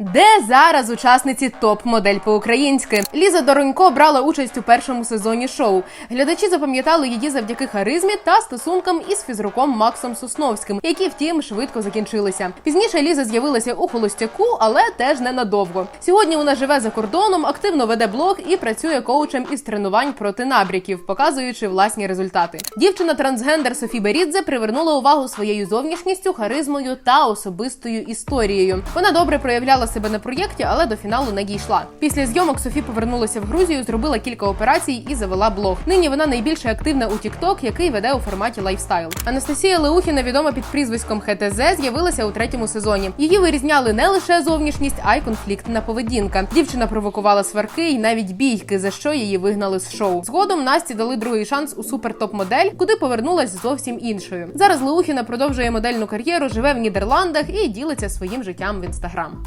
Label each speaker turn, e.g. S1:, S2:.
S1: Де зараз учасниці топ-модель по-українськи? Ліза Доронько брала участь у першому сезоні шоу. Глядачі запам'ятали її завдяки харизмі та стосункам із фізруком Максом Сосновським, які, втім, швидко закінчилися. Пізніше Ліза з'явилася у холостяку, але теж ненадовго. Сьогодні вона живе за кордоном, активно веде блог і працює коучем із тренувань проти набряків, показуючи власні результати. Дівчина трансгендер Софі Берідзе привернула увагу своєю зовнішністю, харизмою та особистою історією. Вона добре проявляла себе на проєкті, але до фіналу не дійшла. Після зйомок Софі повернулася в Грузію, зробила кілька операцій і завела блог. Нині вона найбільше активна у TikTok, який веде у форматі лайфстайл. Анастасія Леухіна, відома під прізвиськом ХТЗ, з'явилася у третьому сезоні. Її вирізняли не лише зовнішність, а й конфліктна поведінка. Дівчина провокувала сварки і навіть бійки, за що її вигнали з шоу. Згодом Насті дали другий шанс у супер-топ-модель, куди повернулась зовсім іншою. Зараз Леухіна продовжує модельну кар'єру, живе в Нідерландах і ділиться своїм життям в інстаграм.